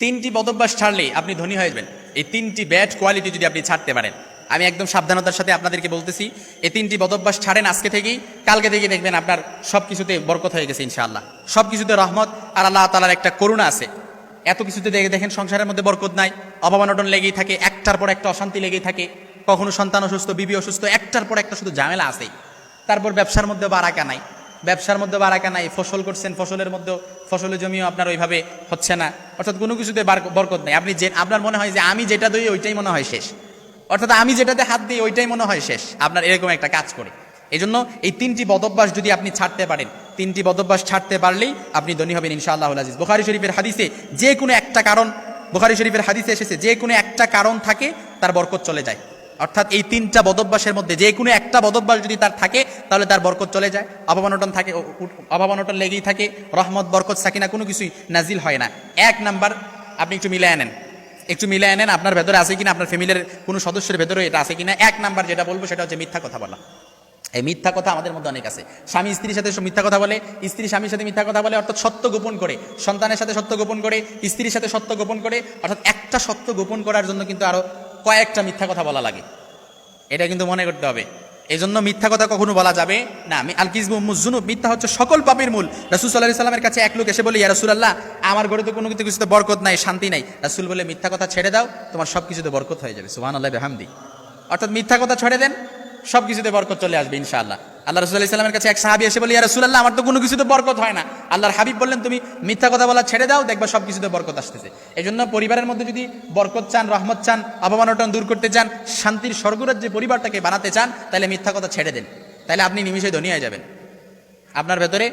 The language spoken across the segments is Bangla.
তিনটি বদভ্যাস ছাড়লেই আপনি ধনী হয়ে যাবেন। এই তিনটি ব্যাড কোয়ালিটি যদি আপনি ছাড়তে পারেন। আমি একদম সাবধানতার সাথে আপনাদেরকে বলতেছি, এই তিনটি বদভ্যাস ছাড়েন আজকে থেকেই, কালকে থেকে দেখবেন আপনার সব কিছুতে বরকত হয়ে গেছে ইনশাআল্লাহ। সব কিছুতে রহমত আর আল্লাহ তালার একটা করুণা আছে। এত কিছুতে দেখে দেখেন সংসারের মধ্যে বরকত নাই অভাবানটন লেগেই থাকে, একটার পর একটা অশান্তি লেগেই থাকে, কখনো সন্তান অসুস্থ, বিবি অসুস্থ, একটার পর একটা শুধু ঝামেলা আছেই। তারপর ব্যবসার মধ্যে বারাকা নাই। ব্যবসার মধ্যে বারাকা নাই, ফসল করছেন, ফসলের মধ্যেও ফসলের জমিও আপনার ওইভাবে হচ্ছে না। অর্থাৎ কোনো কিছুতে বার- বরকত নাই। আপনি যে আপনার মনে হয় যে আমি যেটা দিই, ওইটাই মনে হয় শেষ। অর্থাৎ আমি যেটাতে হাত দিই, ওইটাই মনে হয় শেষ। আপনার এরকম একটা কাজ করে। এই জন্য এই তিনটি বদভ্যাস যদি আপনি ছাড়তে পারেন, তিনটি বদভ্যাস ছাড়তে পারলেই আপনি ধনী হবেন ইনশাআল্লাহ আজিজ। বুখারি শরীফের হাদিসে যে কোনো একটা কারণ বুখারি শরীফের হাদিসে এসেছে, যে কোনো একটা কারণ থাকে, তার বরকত চলে যায়। অর্থাৎ এই তিনটা বদভ্যাসের মধ্যে যে কোনো একটা বদভ্যাস যদি তার থাকে, তাহলে তার বরকত চলে যায়। অভাবানটন থাকে অভাবানটন লেগেই থাকে, রহমত, বরকত, সাকিনা কোনো কিছুই নাজিল হয় না। এক নাম্বার, আপনি একটু মিলে আনেন একটু মিলে আনেন আপনার ভেতরে আছে কিনা, আপনার ফ্যামিলির কোনো সদস্যের ভেতরে এটা আছে কিনা। এক নাম্বার যেটা বলব, সেটা হচ্ছে মিথ্যা কথা বলা। এই মিথ্যা কথা আমাদের মধ্যে অনেক আছে। স্বামী স্ত্রীর সাথে মিথ্যা কথা বলে, স্ত্রী স্বামীর সাথে মিথ্যা কথা বলে, অর্থাৎ সত্য গোপন করে। সন্তানের সাথে সত্য গোপন করে, স্ত্রীর সাথে সত্য গোপন করে, অর্থাৎ একটা সত্য গোপন করার জন্য কিন্তু আরও কয়েকটা মিথ্যা কথা বলা লাগে। এটা কিন্তু মনে করতে হবে। এই জন্য মিথ্যা কথা কখনো বলা যাবে না। আমি আল কিজবু মুজুনুব মিথ্যা হচ্ছে সকল পাপের মূল। রাসুল সাল্লাহ সাল্লামের কাছে এক লোক এসে বলে, ইয়া রাসূলুল্লাহ, আমার ঘরে তো কোনো কিছু কিছুতে বরকত নাই, শান্তি নাই। রাসুল বলে, মিথ্যা কথা ছেড়ে দাও, তোমার সব কিছুতে বরকত হয়ে যাবে। সুহান আল্লাহ হামদি অর্থাৎ মিথ্যা কথা ছেড়ে দেন সব কিছুতে বরকত চলে আসবে ইনশাআল্লাহ। আল্লাহ রসুল সাল্লামের কাছে এক সাহাবি এসে বলে, ইয়া রাসূলুল্লাহ, আমার তো কোনো কিছুতে বরকত হয় না। আল্লাহর হাবিব বললেন, তুমি মিথ্যা কথা বলা ছেড়ে দাও, দেখবা সব কিছুতে বরকত আসতেছে। এই জন্য পরিবারের মধ্যে যদি বরকত চান, রহমত চান অপমানটন দূর করতে চান, শান্তির স্বর্গরাজ্যে পরিবারটাকে বানাতে চান, তাহলে মিথ্যা কথা ছেড়ে দেন। তাহলে আপনি নিমিষে ধনী হয়ে যাবেন। আপনার ভেতরে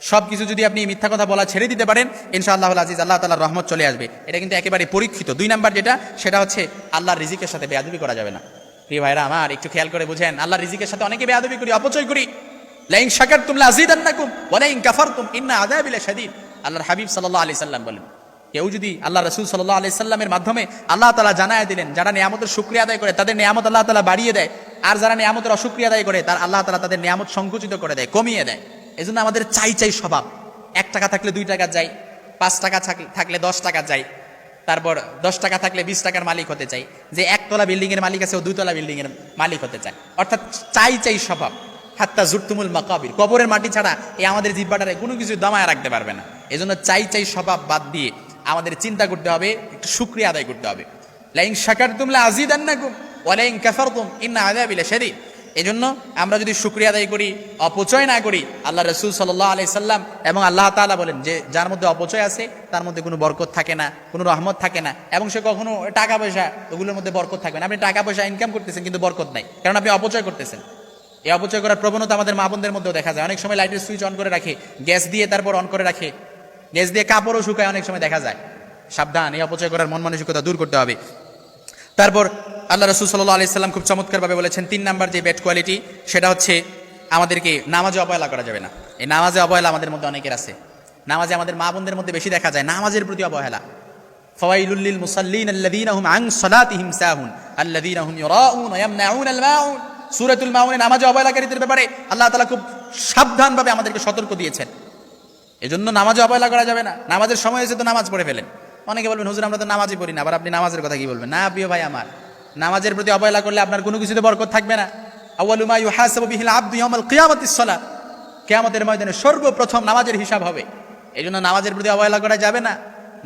সব কিছু যদি আপনি মিথ্যা কথা বলা ছেড়ে দিতে পারেন ইনশাআল্লাহ আজিজ, আল্লাহ তালার রহমত চলে আসবে। এটা কিন্তু একেবারে পরীক্ষিত। দুই নাম্বার যেটা, সেটা হচ্ছে আল্লাহর রিজিকের সাথে বেয়াদবি করা যাবে না। প্রিয় ভাইরা আমার, একটু খেয়াল করে বুঝেন আল্লাহ রিজিকের সাথে অনেকে বেয়াদবি করি, অপচয় করি। লাইন শাকার তুমলা আজিদ আন্নাকুম ওয়ালাইন কাফার তুম ইন্না আদাবিলা শাদীদ। আল্লাহর হাবিব সাল্লাল্লাহু আলাইহি সাল্লাম বলেন, কেউ যদি আল্লাহ রসুল সাল্লাহ আলি সাল্লামের মাধ্যমে আল্লাহ তালা জানায় দিলেন, যারা নিয়ামতের শুক্রিয়া আদায় করে, তাদের নিয়ামত আল্লাহ তালা বাড়িয়ে দেয়, আর যারা নিয়ামতের অসুক্রিয়া আদায় করে, তার আল্লাহ তালা তাদের নিয়ামত সংকুচিত করে দেয়, কমিয়ে দেয়। এই আমাদের চাই চাই স্বভাব। এক টাকা থাকলে দুই টাকা যায়, পাঁচ টাকা থাক- থাকলে দশ টাকা যাই তারপর দশ টাকা থাকলে বিশ টাকার মালিক হতে চাই। যে একতলা বিল্ডিং এর মালিক আছে, ও দুইতলা বিল্ডিং এর মালিক হতে চায়। অর্থাৎ চাই চাই স্বভাব। হাত্তা জুরতুমুল মাকাবির। কবরের মাটি ছাড়া এই আমাদের জিব্বাটারে কোনো কিছু দমায় রাখতে পারবে না। এজন্য চাই চাই স্বভাব বাদ দিয়ে আমাদের চিন্তা করতে হবে, একটু শুক্রিয়া আদায় করতে হবে। লাইন শাকার তুমলা আজিদ আন্নাকুম ওয়ালাইন কাফার তুম ইন্না আদাবিলা শরীর এই জন্য আমরা যদি শুক্রিয়া আদায় করি, অপচয় না করি, আল্লাহ রসুল সাল্লাহ আলাই সাল্লাম এবং আল্লাহ তাআলা বলেন যে যার মধ্যে অপচয় আছে, তার মধ্যে কোনো বরকত থাকে না, কোনো রহমত থাকে না এবং সে কখনো টাকা পয়সা ওগুলোর মধ্যে বরকত থাকবে না। আপনি টাকা পয়সা ইনকাম করতেছেন কিন্তু বরকত নাই, কারণ আপনি অপচয় করতেছেন। এই অপচয় করার প্রবণতা আমাদের মা বোনদের মধ্যেও দেখা যায়। অনেক সময় লাইটের সুইচ অন করে রাখে, গ্যাস দিয়ে তারপর অন করে রাখে, গ্যাস দিয়ে কাপড়ও শুকায় অনেক সময় দেখা যায়। সাবধান, এই অপচয় করার মন মানসিকতা দূর করতে হবে। তারপর আল্লাহ রসুল সাল্লাহ আলি খুব চমৎকারভাবে বলেছেন, তিন নাম্বার যে ব্যাড কোয়ালিটি সেটা হচ্ছে আমাদেরকে নামাজে অবহেলা করা যাবে না। এই নামাজে অবহেলা আমাদের মধ্যে অনেকের আছে। নামাজে আমাদের মা বোনদের মধ্যে বেশি দেখা যায় নামাজের প্রতি অবহেলা। ফওয়াইলুল মুসাল্লিন আল্লাযীনা হুম আন সালাতিহিম সাহুন, আল্লাযীনা হুম ইউরাউন ওয়া ইয়ামনাউন আল মাউন সূরাতুল মাউনে নামাজে অবহেলাকারীদের ব্যাপারে আল্লাহ তাআলা খুব সাবধানভাবে আমাদেরকে সতর্ক দিয়েছেন। এজন্য নামাজে অবহেলা করা যাবে না। নামাজের সময় এসে তো নামাজ পড়ে ফেলেন। অনেকে বলবেন, হুজুর, আমরা তো নামাজই পড়ি না। আবার আপনি নামাজের কথা কি বলবেন? না প্রিয় ভাই আমার। নামাজের প্রতি অবহেলা করলে আপনার কোনো কিছুতে বরকত থাকবে না। আউয়ালু মা ইউহাসাবু বিহিল আবদু ইয়াউমাল কিয়ামাতিস সালাহ কিয়ামতের ময়দানে সর্বপ্রথম নামাজের হিসাব হবে। এই জন্য নামাজের প্রতি অবহেলা করা যাবে না।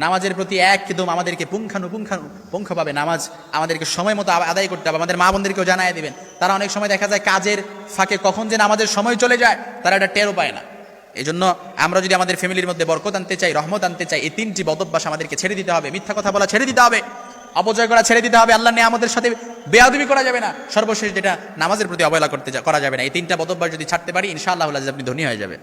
নামাজের প্রতি একদম আমাদেরকে পুঙ্খানুপুঙ্খানু পুঙ্খভাবে নামাজ আমাদেরকে সময় মতো আদায় করতে হবে। আমাদের মা বোনদেরকেও জানাই দিবেন। তারা অনেক সময় দেখা যায় কাজের ফাঁকে কখন যে নামাজের সময় চলে যায়, তারা এটা টেরও পায় না। এই জন্য আমরা যদি আমাদের ফ্যামিলির মধ্যে বরকত আনতে চাই, রহমত আনতে চাই, এই তিনটি বদভ্যাস আমাদেরকে ছেড়ে দিতে হবে। মিথ্যা কথা বলা ছেড়ে দিতে হবে। অপচয় করা ছেড়ে দিতে হবে আল্লাহ নিয়ে আমাদের সাথে বেয়াদবি করা যাবে না। সর্বশেষ যেটা নামাজের প্রতি অবহেলা করতে করা যাবে না। এই তিনটা বদভ্যাস যদি ছাড়তে পারি ইনশাআল্লাহ আপনি ধনী হয়ে যাবে